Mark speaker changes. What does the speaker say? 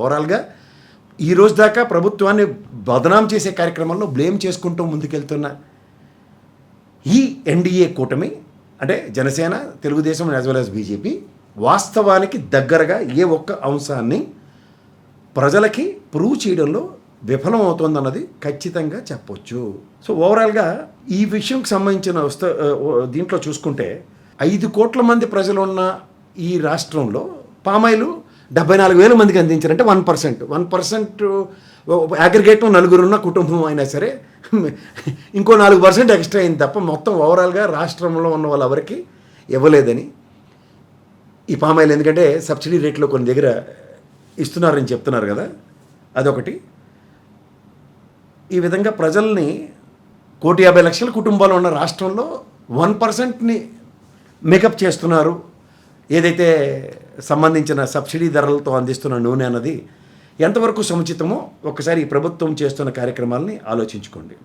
Speaker 1: ఓవరాల్గా ఈ రోజు దాకా ప్రభుత్వాన్ని బదనాం చేసే కార్యక్రమంలో బ్లేమ్ చేసుకుంటూ ముందుకెళ్తున్న ఈ ఎన్డీఏ కూటమి అంటే Janasena Telugu Desam as well as BJP వాస్తవానికి దగ్గరగా ఏ ఒక్క అంశాన్ని ప్రజలకి ప్రూవ్ చేయడంలో విఫలం అవుతోందన్నది ఖచ్చితంగా చెప్పొచ్చు. సో ఓవరాల్గా ఈ విషయంకి సంబంధించిన వస్త దీంట్లో చూసుకుంటే ఐదు కోట్ల మంది ప్రజలున్న ఈ రాష్ట్రంలో పామాయిలు డెబ్బై నాలుగు వేల మందికి అందించారంటే one percent. One percent aggregate నలుగురున్న కుటుంబం అయినా సరే ఇంకో నాలుగు పర్సెంట్ ఎక్స్ట్రా అయింది తప్ప మొత్తం ఓవరాల్గా రాష్ట్రంలో ఉన్న వాళ్ళు ఎవరికి ఇవ్వలేదని. ఈ పామాయిల్ ఎందుకంటే సబ్సిడీ రేట్లో కొన్ని దగ్గర ఇస్తున్నారని చెప్తున్నారు కదా అదొకటి. ఈ విధంగా ప్రజల్ని కోటి యాభై లక్షల కుటుంబాలు ఉన్న రాష్ట్రంలో వన్ పర్సెంట్ని మేకప్ చేస్తున్నారు. ఏదైతే సంబంధించిన సబ్సిడీ ధరలతో అందిస్తున్న నూనె అన్నది ఎంతవరకు సముచితమో ఒకసారి ఈ ప్రభుత్వం చేస్తున్న కార్యక్రమాలని ఆలోచించుకోండి.